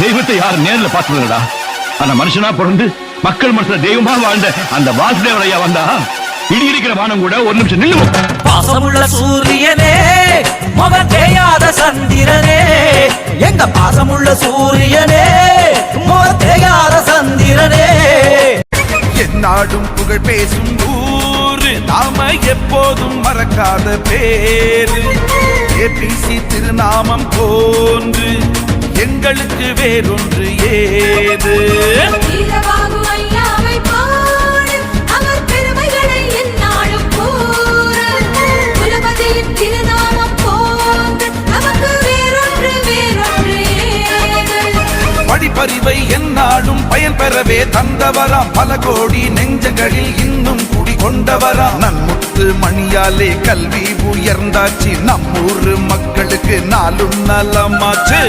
தெய்வத்தை யாரும் நேர்ல பார்த்ததுடா ஆனா மனுஷனா பிறந்து மக்கள் மனசுல தெய்வமா வாழ்ந்த அந்த வாசுதேவர் ஐயா வந்தா இடி இருக்கிற வானம் கூட ஒரு நிமிஷம் நில்லுவோம். பாசமுள்ள சூரியனே முகம் தேயாத சந்திரனே. எங்க பாசமுள்ள சூரியனே முகம் தேயாத சந்திரனே. எந்நாடும் புகழ் பேசும் ஊரு நாம எப்போதும் மறக்காத பேரு. ஏபிசி திருநாமம் போன்று எங்களுக்கு வேறொன்று ஏது? படிப்பறிவை எந்நாடும் பயன் பெறவே தந்தவராம். பல கோடி நெஞ்சங்களில் இன்னும் குடி கொண்டவராம் நன்முத்து மணியாலே கல்வி உயர்ந்தாச்சு. நம்மூர் மக்களுக்கு நாளும் நலமாச்சு.